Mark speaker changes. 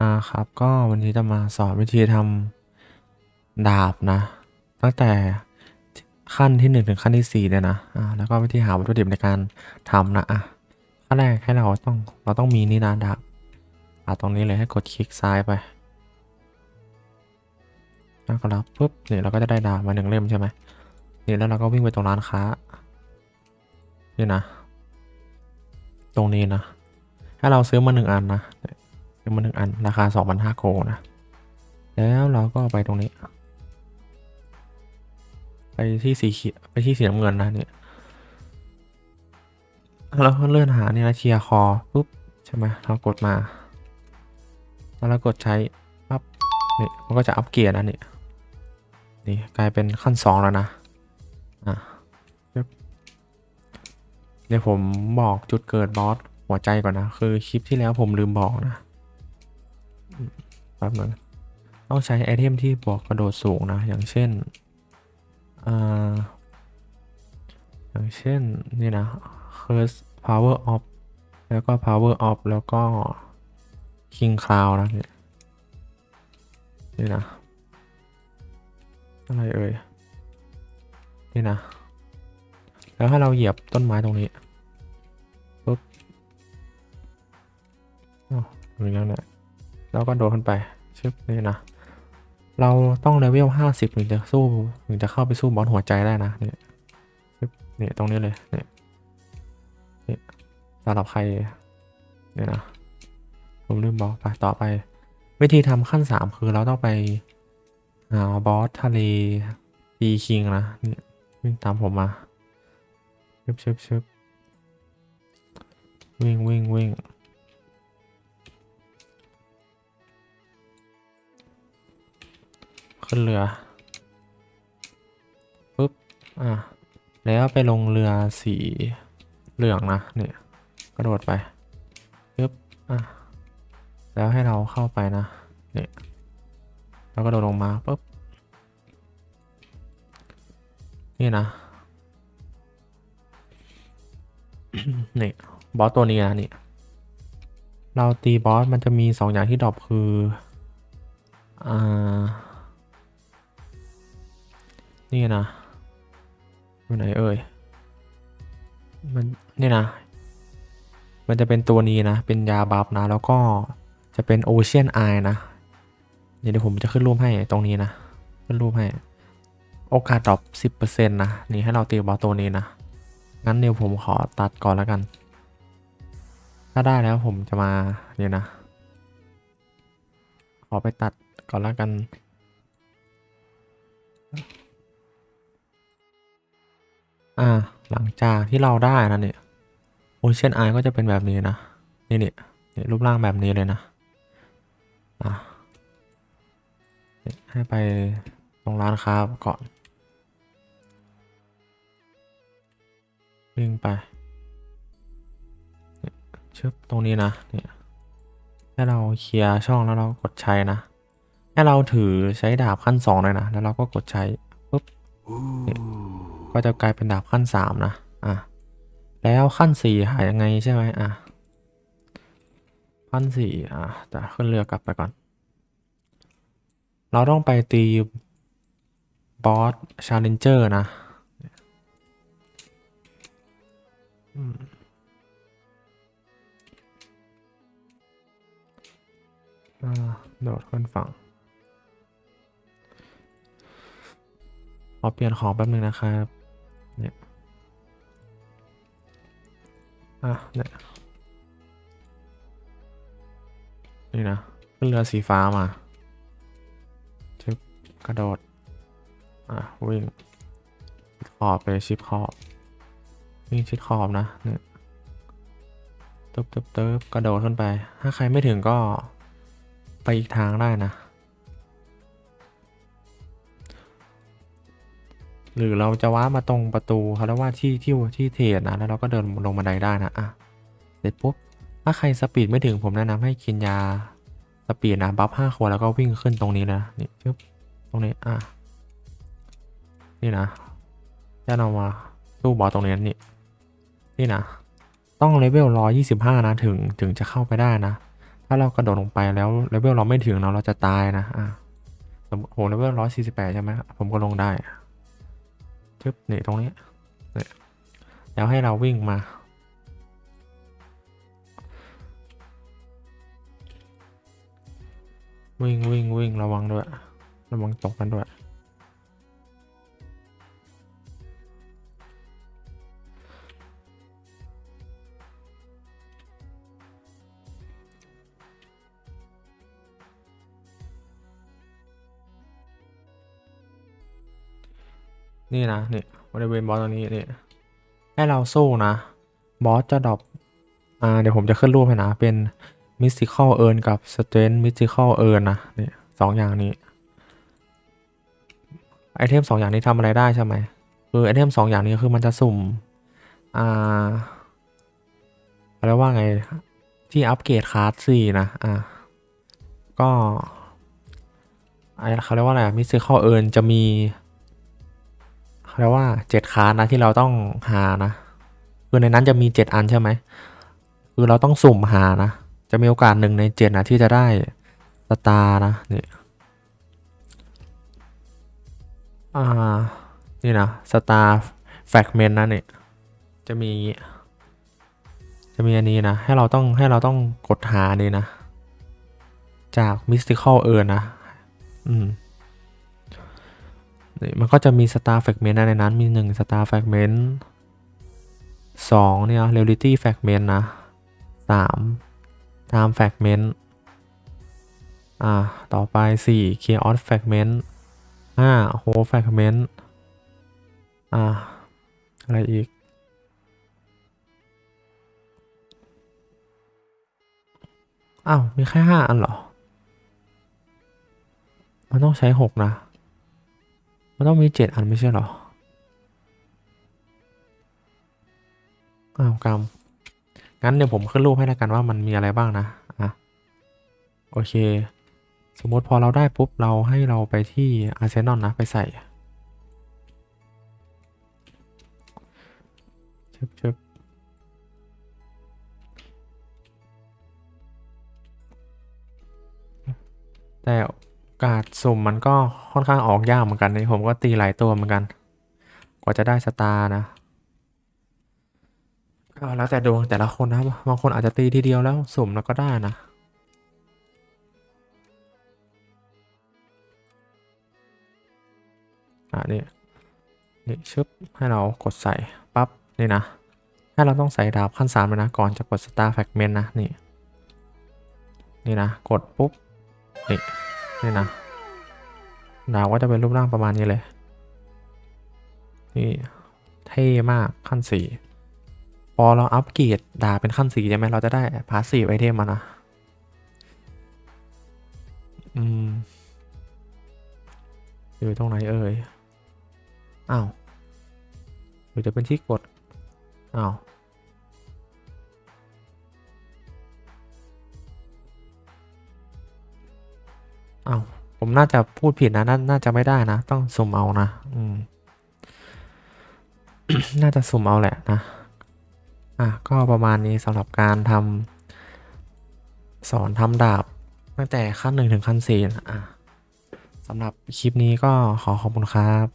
Speaker 1: อ่าครับก็วันนี้จะมาสอนวิธีทำดาบนะ ตั้งแต่ขั้นที่หนึ่งถึงขั้นที่สี่เลยนะอ่าแล้วก็วิธีหาวัตถุดิบในการทำนะอะขั้นแรกให้เราต้องเราต้องมีนี่นะดาบอ่าตรงนี้เลยให้กดคลิกซ้ายไปแล้วก็รับปุ๊บเนี่ยเราก็จะได้ดาบมาหนึ่งเล่มใช่ไหมนี่แล้วเราก็วิ่งไปตรงร้านค้านี่นะ ตรงนี้นะ ให้เราซื้อมาหนึ่งอันนะ ซื้อมาหนึ่งอันราคาสองพันห้าโกนะ แล้วเราก็ไปตรงนี้ ไปที่สีเขียวไปที่สีน้ำเงินนะเนี่ยแล้วก็เลื่อนหาเนี่ยเคลียร์คอปุ๊บใช่ไหมเรากดมาแล้วเรากดใช้ปั๊บนี่มันก็จะอัปเกียร์นะเนี่ยนี่กลายเป็นขั้นสองแล้วนะอะเดี๋ยวผมบอกจุดเกิดบอสหัวใจก่อนนะ คือคลิปที่แล้วผมลืมบอกนะ แป๊บนึงต้องใช้ไอเทมที่บวกกระโดดสูงนะ อย่างเช่นอ่าอย่างเช่น นี่นะ Curse Power Off แล้วก็ Power Off แล้วก็ King Cloud นะนี่นี่นะ อะไรเอ่ย นี่นะ แล้วให้เราเหยียบต้นไม้ตรงนี้ปุ๊บอ๋อตรงนี้แล้วเนี่ย แล้วก็โดดขึ้นไปชึบนี่นะ เราต้องเลเวลห้าสิบถึงจะสู้ถึงจะเข้าไปสู้บอสหัวใจได้นะเนี่ยปึ๊บนี่ตรงนี้เลยเนี่ยเนี่สำหรับใครเนี่ยนะผมลืมบอกไปต่อไป วิธีทำขั้นสามคือเราต้องไปหาบอสทะเลปีคิงนะเนี่ยวิ่งตามผมมาชึบชึบชึบวิ่งวิ่งวิ่ง ขึ้นเรือปุ๊บอะแล้วไปลงเรือสีเหลืองนะเนี่ยกระโดดไปปึ๊บอะแล้วให้เราเข้าไปนะเนี่ยแล้วก็โดดลงมาปุ๊บนี่นะนี่บอสตัวนี้นะนี่เราตีบอสมันจะมีสองอย่างที่ดรอปคืออ่า นี่นะอยู่ไหนเอ่ยมันนี่นะ มันจะเป็นตัวนี้นะ เป็นยาบัฟนะ แล้วก็จะเป็นโอเชียนไอนะเดี๋ยวผมจะขึ้นรูปให้ตรงนี้นะ ขึ้นรูปให้ โอกาสดรอปสิบเปอร์เซ็นต์นะ นี่ให้เราตีบอตัวนี้นะ งั้นเดี๋ยวผมขอตัดก่อนแล้วกัน ถ้าได้แล้วผมจะมาเนี่ยนะ ขอไปตัดก่อนแล้วกัน อ่า หลังจากที่เราได้นะเนี่ยโอเชียนไอก็จะเป็นแบบนี้นะ นี่เนี่ยนี่รูปร่างแบบนี้เลยนะ อะให้ไปตรงร้านค้าก่อนวิ่งไปชึบตรงนี้นะเนี่ยให้เราเคลียร์ช่องแล้วเรากดใช้นะให้เราถือใช้ดาบขั้นสองเลยนะ แล้วเราก็กดใช้ปุ๊บ ก็จะกลายเป็นดาบขั้นสามนะ อะ แล้วขั้นสี่หายังไงใช่ไหมอะ ขั้นสี่อะจะขึ้นเรือกลับไปก่อน เราต้องไปตีบอสชาเลนเจอร์นะอืมอ่าโดดขึ้นฝั่งขอเปลี่ยนของแป๊บนึงนะครับ เนี่ยอะเนี่ยนี่นะขึ้นเรือสีฟ้ามาชึบกระโดด อะ วิ่งขอบไปชิดขอบวิ่งชิดขอบนะเนี่ยตึบตึบตึบกระโดดขึ้นไป ถ้าใครไม่ถึงก็ไปอีกทางได้นะ หรือเราจะว้ามาตรงประตูเขาเรียกว่าที่ที่ที่เทรดนะแล้วเราก็เดินลงบันไดได้นะอะเสร็จปุ๊บถ้าใครสปีดไม่ถึงผมแนะนำให้กินยาสปีดนะบัฟห้าขวดแล้วก็วิ่งขึ้นตรงนี้นะนี่ปึ๊บตรงนี้อะนี่นะจะเอามาตู้บอสตรงนี้นี่นี่นะต้องเลเวลร้อยี่สิบห้านะถึงถึงจะเข้าไปได้นะ ถ้าเรากระโดดลงไปแล้วเลเวลเราไม่ถึงเนาะเราจะตายนะอะสมมติโหเลเวลร้อยสี่สิบแปดใช่ไหมผมก็ลงได้ จึ๊บนี่ตรงนี้เนี่ยแล้วให้เราวิ่งมา วิ่งวิ่งวิ่งระวังด้วย ระวังตกกันด้วย นี่นะนี่บริเวณบอสตรงนี้นี่ให้เราสู้นะ บอสจะดรอปอ่าเดี๋ยวผมจะขึ้นรูปให้นะ เป็น Mystical Earn กับ Strength Mystical Earn นะนี่สองอย่างนี้ ไอเทมสองอย่างนี้ทำอะไรได้ใช่ไหมคือไอเทมสองอย่างนี้คือมันจะสุ่ม อ่าอะไรว่าไงที่อัปเกรดคลาสสี่นะ อ่าก็ไอเขาเรียกว่าอะไรมิสซิคอลเอิร์นจะมี เขาเรียกว่าเจ็ดคาสนะที่เราต้องหานะ คือในนั้นจะมีเจ็ดอันใช่ไหมคือเราต้องสุ่มหานะ จะมีโอกาสหนึ่งในเจ็ดนะที่จะได้สตาร์นะนี่อ่านี่นะสตาร์แฟกเมนนะเนี่ยจะมี จะมีอันนี้นะ ให้เราต้องให้เราต้องกดหานี่นะ จาก Mystical เอินะ อืม มันก็จะมี Star Fragment ในนั้น มี1 Star Fragment 2เนี่ย Reality Fragment นะ 3 Time Fragment อ่า ต่อไป 4 Chaos Fragment ห้าโฮแฟกเมนต์อ่า อะไรอีก อ้าว มีแค่ห้าอันเหรอ มันต้องใช้หกนะ มันต้องมีเจ็ดอันไม่ใช่หรอ อ้าวกรรมงั้นเดี๋ยวผมขึ้นรูปให้แล้วกันว่ามันมีอะไรบ้างนะ อะ โอเค สมมติพอเราได้ปุ๊บ เราให้เราไปที่อาร์เซนอลนะ ไปใส่ชึบชึบแต่ กาสสุ่มมันก็ค่อนข้างออกยากเหมือนกันนี่ผมก็ตีหลายตัวเหมือนกัน กว่าจะได้สตาร์นะก็แล้วแต่ดวงแต่ละคนนะบางคนอาจจะตีทีเดียวแล้วสุ่มแล้วก็ได้นะอะนี่นี่ชึบให้เรากดใส่ปั๊บนี่นะ ให้เราต้องใส่ดาบขั้นสามเลยนะก่อนจะกด Star Fragment นะนี่ นี่นะ กดปุ๊บนี่ นี่นะดาบก็จะเป็นรูปร่างประมาณนี้เลย นี่เท่มากขั้นสี่พอเราอัปเกรดดาเป็นขั้นสี่ใช่ไหมเราจะได้พาสซีฟไอเทมมานะอืมอยู่ตรงไหนเอ่ย อ้าวหรือจะเป็นที่กด อ้าว อ้าวผมน่าจะพูดผิดนะน่าน่าจะไม่ได้นะ ต้องสุ่มเอานะ อืม น่าจะสุ่มเอาแหละนะ อะ ก็ประมาณนี้สำหรับการทำสอนทำดาบ ตั้งแต่ขั้นหนึ่งถึงขั้นสี่นะอะสำหรับคลิปนี้ก็ขอขอบคุณครับ